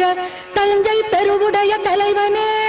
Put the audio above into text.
விளங்குகின்ற தஞ்சை பெருவுடைய தலைவனே.